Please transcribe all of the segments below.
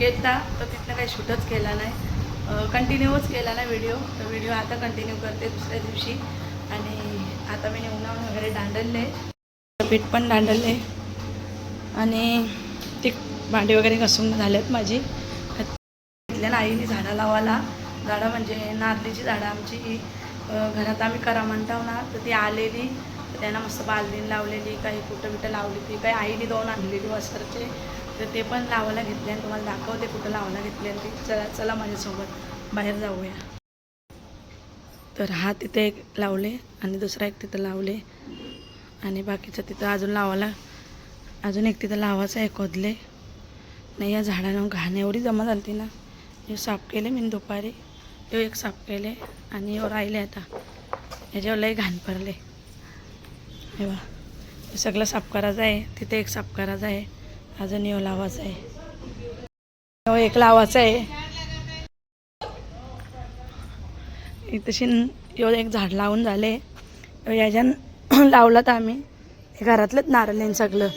केला तर तिथनं काही शूटच केला नाही. कंटिन्यूच केला नाही व्हिडिओ तर व्हिडिओ आता कंटिन्यू करते दुसऱ्या दिवशी. आणि आता मी उन्हाळून वगैरे दांडलले. पीठ पण दांडलले. आणि ती भांडी वगैरे घसून झालेत माझी. घेतल्या ना आईने झाडं लावायला. झाडं म्हणजे नारळीची झाडं आमची. घरात आम्ही करा म्हणताव ना तर ती आलेली. त्यांना मस्त बालदीन लावलेली काही कुठं बिटं लावली ती काही आईने दोन आणलेली वस्त्रचे. तर ते पण लावायला घेतले आणि तुम्हाला दाखवते कुठं लावायला घेतले आणि ते. चला चला माझ्यासोबत. बाहेर जाऊया. तर हा तिथे एक लावले आणि दुसरा एक तिथं लावले. आणि बाकीचं तिथं अजून लावायला अजून एक तिथं लावायचं आहे खोदले नाही या झाडानं घाण एवढी जमा झाली ना. हे साफ केले मी दुपारी. तो एक साफ केले आणि हे राहिले आता. याच्यावर लई घाण पडले. हे बा हे सगळं साफ करायचं आहे. तिथे एक साफ करायचं आहे. अजून येऊ लावाच आहे. ह्यो एक लावायचं आहे. तशी यो एक झाड लावून झाले. याच्यान लावलं तर आम्ही. हे घरातलंच नारळ सगळं.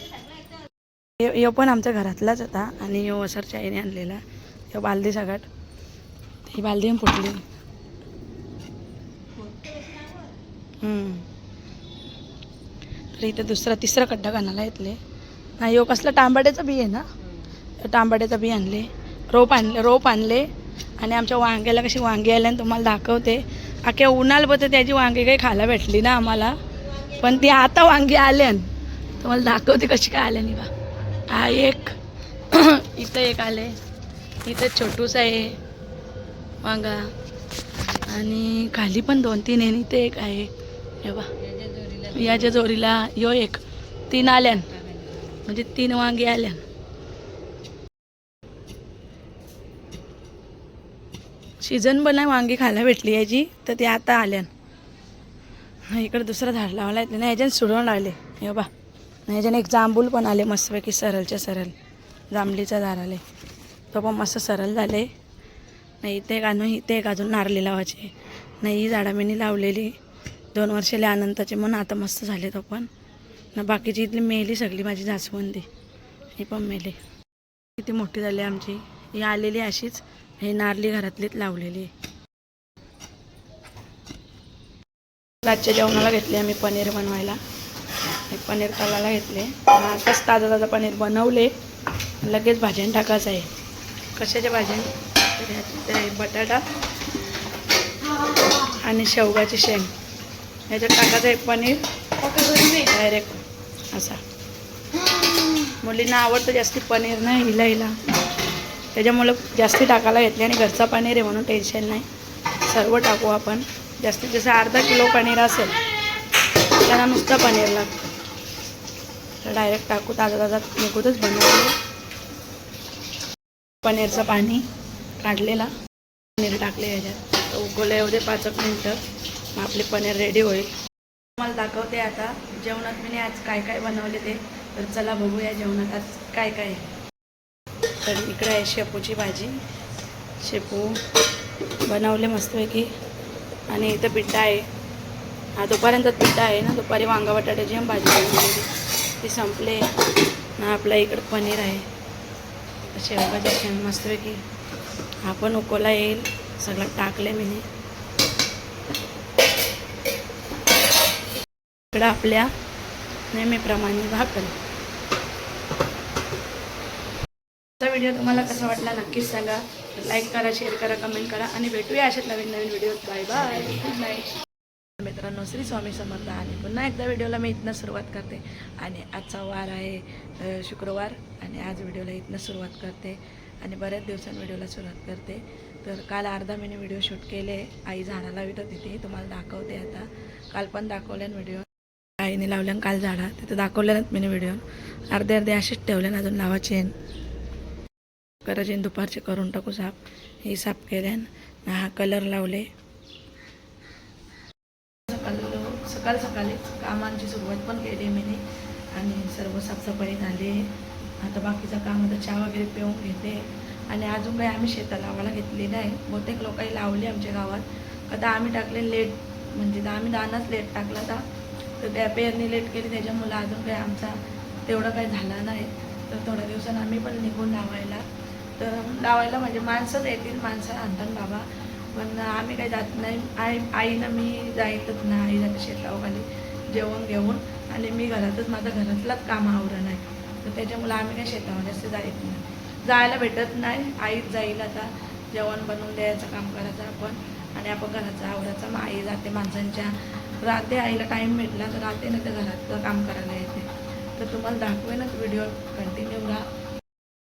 यो यो पण आमच्या घरातलाच होता आणि यो वसरच्या आईने आणलेला. यो बालदी सगळ्यात. ही बालदी फुटली. हम्म. तर इथं दुसरा तिसरा खड्डा घालायला येतले. नाही यो कसला तांबाड्याचं बी आहे ना? यो तांबाड्याचं बी आणले. रोप आणले रोप आणले. आणि आमच्या वांग्याला कशी वांगी आल्या आणि तुम्हाला दाखवते. अख्या उन्हाळ बघते त्याची वांगी काही खायला भेटली ना आम्हाला. पण ती आता वांगी आल्यान तुम्हाला दाखवते कशी काय आल्यानी बा हा एक इथं एक आले इथं छोटूस आहे. वांगा. आणि खाली पण दोन तीन आहे इथे एक आहे. हे बा याच्या जोरीला यो एक. तीन आल्यान म्हणजे तीन वांगी आल्यान सीझन पण नाही वांगी खायला भेटली याची तर ते आता आल्यान इकडे दुसरं झाड लावला येतं ना ह्याच्यानं सुडवून आले हे बा ह्याच्याने एक जांभूल पण आले मस्तपैकी सरळच्या सरळ जांभलीचा झाड आले. तो पण मस्त सरळ झाले. नाही इथे एक आणून इथे एक अजून नारली लावायचे. नाही ही झाडं मी लावलेली. दोन वर्षाले अनंताचे म्हणून आता मस्त झाले तो पण. ना बाकीची इथली मेली सगळी माझी जास्वंदी. ही पण मेली किती मोठी झाली आमची. ही आलेली अशीच. हे नारली घरातलीच लावलेली रातच्या जेवणाला घेतले आम्ही पनीर बनवायला. हे पनीर तलाला घेतले. आताच ताजं ताजं पनीर बनवले. लगेच भाज्यान टाकायचं आहे. कशाच्या भाज्या तर ह्याच्यात बटाटा आणि शेवगाची शेंग. ह्याच्यात टाकायचं आहे पनीर. असा. मुलींना आवडतं जास्ती पनीर नाही हिला हिला. त्याच्यामुळं जास्ती टाकायला घेतली आणि घरचा पनीर आहे म्हणून टेन्शन नाही. सर्व टाकू आपण. जास्तीत जास्त अर्धा किलो पनीर असेल त्याला नुसतं पनीर लागतं तर डायरेक्ट टाकू ताजा ताजा निघूतच बनवलं पनीरचं पाणी काढलेला पनीर टाकले ह्याच्यात तर उकवलं एवढे पाच एक मिनटं. मग आपले पनीर रेडी होईल. तुम्हाला दाखवते आता जेवणात मी आज काय काय बनवले ते. तर चला बघूया जेवणात आज काय काय आहे. तर इकडे आहे शेपूची भाजी. शेपू बनवले मस्तपैकी. आणि इथं पिठा आहे. हा दुपाऱ्यांचाच पिठा आहे ना दुपारी वांगा बटाट्याची भाजी बनवलेली ती संपले. ना आपल्या इकडं पनीर आहे. शेवभाजी मस्तपैकी. हा पण उकोला येईल. सगळं टाकले मी इकडं आपल्या नेहमीप्रमाणे भाकर आजचा व्हिडिओ तुम्हाला कसा वाटला नक्कीच सांगा. लाईक करा शेअर करा कमेंट करा आणि भेटूया अशाच नवीन नवीन video bye bye. Good night. मित्रांनो श्री स्वामी समर्थ आणि पुन्हा एकदा व्हिडिओला मी इथनं सुरुवात करते. आणि आजचा वार आहे शुक्रवार आणि आज व्हिडिओला इथनं सुरुवात करते. आणि बऱ्याच दिवसांनी व्हिडिओला सुरुवात करते. तर काल अर्धा महिने व्हिडिओ शूट केले. आई झाडाला विटत तिथे तुम्हाला दाखवते आता. काल पण दाखवले व्हिडिओ. आईने लावल्यान काल झाडा तिथं दाखवल्या नाहीत मी व्हिडिओ अर्धे अर्धे असेच ठेवल्यान अजून लावायचे करायचे दुपारचे करून टाकू साफ हे साफ केल्यान हा कलर लावले. सकाळ सकाळ सकाळी कामांची सुरुवात पण केली मी आणि सर्व साफसफाई झाली. आता बाकीचं काम आता चहा वगैरे पिऊन घेते. आणि अजून काही आम्ही शेतात लावायला घेतली नाही. बहुतेक लोकांनी लावली आमच्या गावात. आता आम्ही टाकले लेट म्हणजे आम्ही दानाच लेट टाकला होता. तर त्या पेरणी लेट केली त्याच्यामुळं अजून काही आमचा तेवढं काही झाला नाही. तर थोड्या दिवसानं आम्ही पण निघून लावायला तर लावायला म्हणजे माणसंच येतील माणसं आणतात बाबा. पण आम्ही काही जात नाही. आई आईनं मी जायचंच ना आई जाते शेतावखाली जेवण घेऊन. आणि मी घरातच माझं घरातलंच काम आवरण आहे. तर त्याच्यामुळे आम्ही काही शेतावर जास्त जायत नाही. जायला भेटत नाही. आईच जाईल आता. जेवण बनवून द्यायचं काम करायचं आपण. आणि आपण घराचं आवडायचं मग आई जाते माणसांच्या राहते आईला टाईम भेटला तर राहते ना तर घरातलं काम करायला येते. तर तुम्हाला दाखवेनच व्हिडिओ कंटिन्यू राहा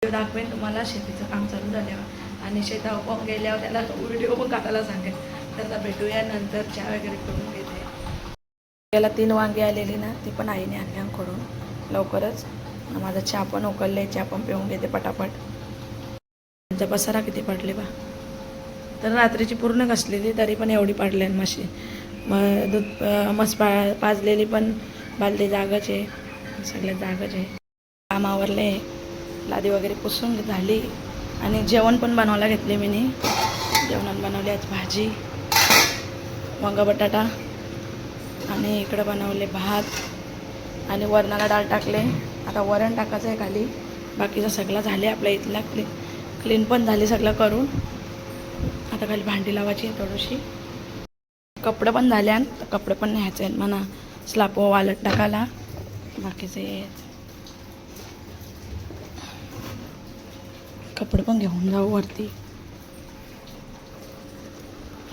व्हिडिओ दाखवेन तुम्हाला शेतीचं काम चालू झाल्यावर. आणि शेतावर पण गेल्यावर त्याला व्हिडिओ पण काढायला सांगेल तर भेटूया नंतर चहा वगैरे करून घेते. त्याला तीन वांगे आलेली ना ती पण आईने आणल्या लवकरच. माझा चहा पण उकलले चहा पण पिऊन घेते पटापट. त्यांचा पसारा किती पडले बा. तर रात्रीची पूर्ण घसलेली तरी पण एवढी पडले म्हशी मग दूध मस पा पाजलेली पण बालदी जागच आहे. सगळ्यात जागच आहे. काम आवरले लादी वगैरे पुसून झाली. आणि जेवण पण बनवायला घेतले मी जेवणात बनवली आज भाजी वांगा बटाटा आणि इकडं बनवले भात आणि वरणाला डाळ टाकले. आता वरण टाकायचं आहे खाली. बाकीचं सगळं झाले आपल्या इथला क्लीन क्लीन पण झाले सगळं करून. आता खाली भांडी लावायची आहे थोडीशी. कपडे पण झाले आणि कपडे पण न्यायचे आहेत म्हणा. स्लापो वालट टाकायला. बाकीचे कपडे पण घेऊन जाऊ वरती.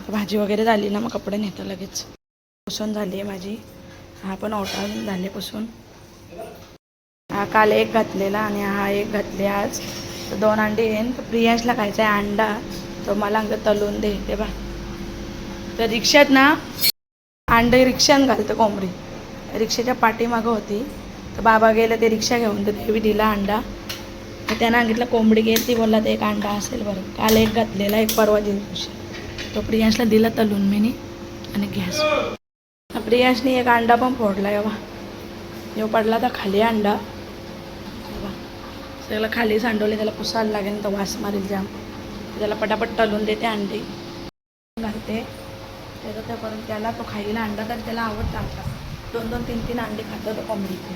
भाजी वगैरे झाली ना मग कपडे नेतो लगेच. पुसून झाली आहे माझी हा पण ओटा झाले पुसून. हा काल एक घातलेला आणि हा एक घातले आज. दोन अंडे येईन प्रियांशला खायचा आहे अंडा. तो मला अंग तलून दे. ते बा तर रिक्षात ना अंडे रिक्षात घालतं कोंबडी. रिक्षाच्या पाठीमागं होती. तर बाबा गेलं ते रिक्षा घेऊन. तर देवी दिला अंडा. तर त्यानं सांगितलं कोंबडी गेली ती बोलला ते एक अंडा असेल बरं. काल एक घातलेला एक परवा दिवशी. तो प्रियांशला दिला तलून मी आणि गॅस. प्रियांशने एक अंडा पण फोडला एव्हा येऊ पडला तर खाली अंडा. त्याला सगळं खाली सांडवले त्याला पुसायला लागेल तर वास मारेल जाम. त्याला पटापट तलून देते अंडी. घालते. त्याचं त्यापर्यंत त्याला तो खाईला अंडा तर त्याला आवडतं आमचा दोन दोन तीन तीन अंडे खातो तो कोंबडीचे.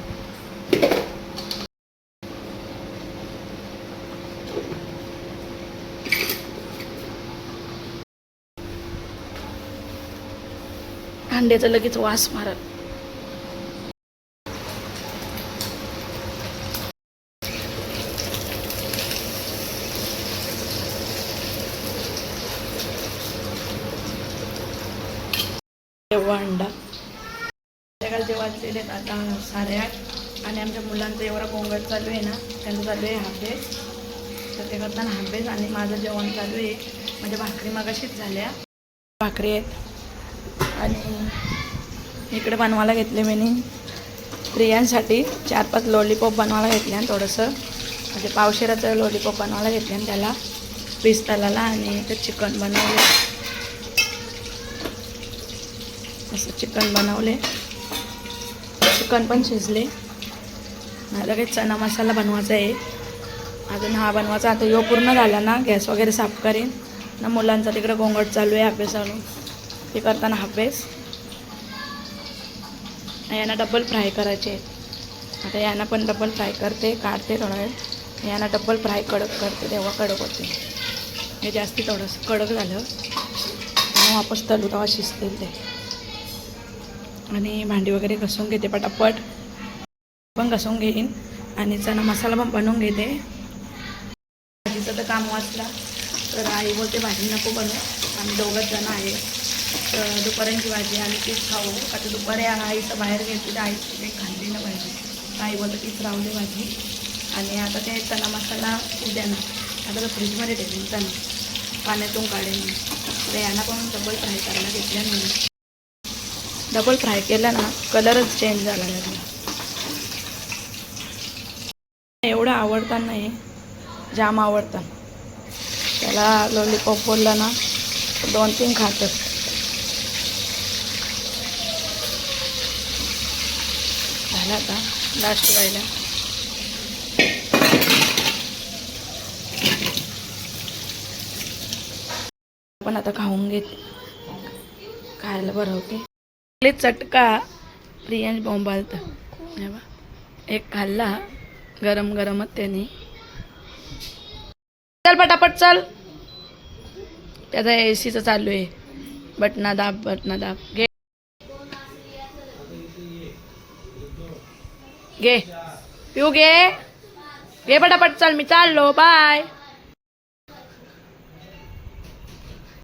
अंड्याचा लगेच वास मारत. तेव्हा अंडा जेव्हा वाजलेले आहेत आता साडेआठ. आणि आमच्या मुलांचं एवढा गोंगट चालू आहे ना त्यांचं चालू आहे हाफेस तर ते करताना हाफेस आणि माझं जेवण चालू आहे. म्हणजे भाकरी मागाशीच झाल्या. भाकरी आहेत. आणि इकडे बनवायला घेतले मी प्रियांसाठी चार पाच लॉलीपॉप बनवायला घेतले आणि थोडंसं म्हणजे पावशेराचं लॉलीपॉप बनवायला घेतले आणि त्याला पीस तलाला आणि ते चिकन बनवलं. असं चिकन बनवले. चिकन पण शिजले. लगेच काही चना मसाला बनवायचा आहे. अजून हा बनवायचा. आता यो पूर्ण झाला ना गॅस वगैरे साफ करेन. ना मुलांचा तिकडे गोंगट चालू आहे अभ्यास आणून ते करताना अभ्यास. यांना डबल फ्राय करायचे आहेत. आता यांना पण डबल फ्राय करते काढते थोडा वेळ. यांना डबल फ्राय कडक करते तेव्हा कडक होते. हे जास्ती थोडंसं कडक झालं. वापस तलू तेव्हा शिजतील ते. आणि भांडी वगैरे घसून घेते पटापट. पण घसून घेईन. आणि चणा मसाला पण बनवून घेते. भाजीचं तर काम वाचला. तर आई बोलते भाजी नको बनवू. आम्ही दोघंच जण आहे. तर दुपारांची भाजी आणि तीच खाऊ. आता दुपारी आईचं बाहेर घेतली तर ते खाल्ली ना भाजी. आई बोलते तीच राहू भाजी. आणि आता ते चणा मसाला उद्या ना. आता तर फ्रीजमध्ये ठेवेन चणा. पाण्यातून काढेन. तर यांना पण डबल फ्राय करायला घेतल्या मी डबल फ्राय केला ना कलरच चेंज झाला त्याला एवढं आवडता नाही जाम आवडतं. त्याला लॉलीपॉप बोलला ना दोन तीन खातं. झाला आता लास्ट व्हायला पण आता खाऊन घेत. खायला बरं होते. आपले चटका प्रियांश बोंबालतं. एक खाल्ला गरम गरमच त्याने. चल पटापट चल. त्याचा ए सीचं चालू आहे. बटना दाब बटना दाब. घे. घे. पिऊ घे. घे पटापट चल. मी चाललो. बाय.